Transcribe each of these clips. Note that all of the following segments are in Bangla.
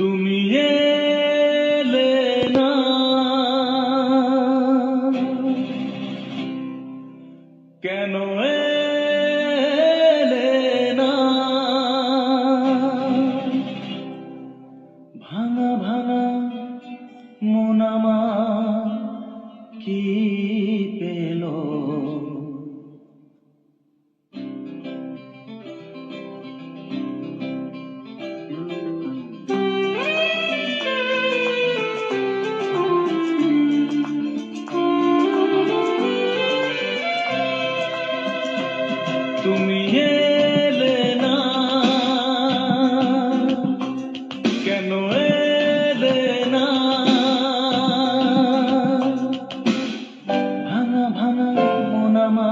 তুমি এলে না। কেন এলে না? ভাঙা ভাঙা মন আমার কি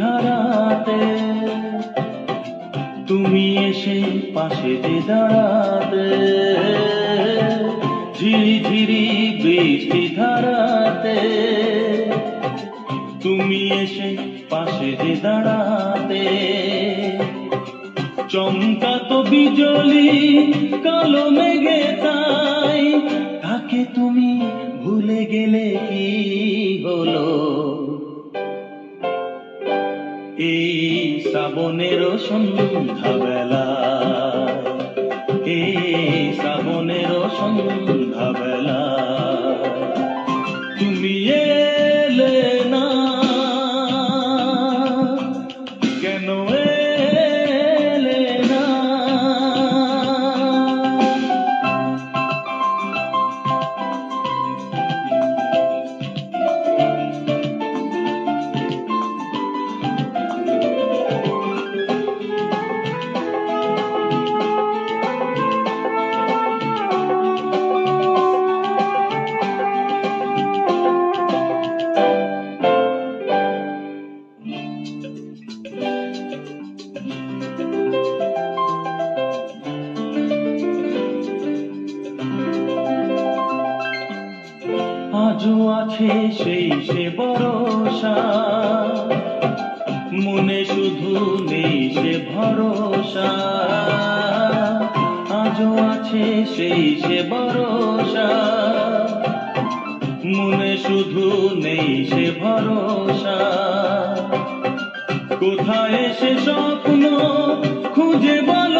বৃষ্টি তুমি এসে পাশে যে দাঁড়াতে। ঝিরি বৃষ্টি ধারাতে। তুমি এসে পাশে যে দাঁড়াতে। চমকা তো বিজলি, কালো মেঘে তাই শ্রাবণের সন্ধ্যাবেলা। এই শ্রাবণের সন্ধ্যাবেলা? তুমি এলে আজও আছে সেই সে ভরসা। মনে শুধু নেই সে ভরসা। আজও আছে সেই সে ভরসা। মনে শুধু নেই সে ভরসা। কোথায় সে স্বপ্ন খুঁজে বলো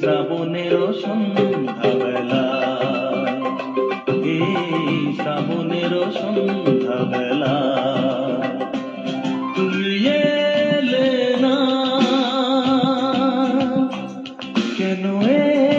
শ্রাবণের সন্ধ্যাবেলা। এই শ্রাবণের সন্ধ্যাবেলা। তুমি এলে না। কেন এ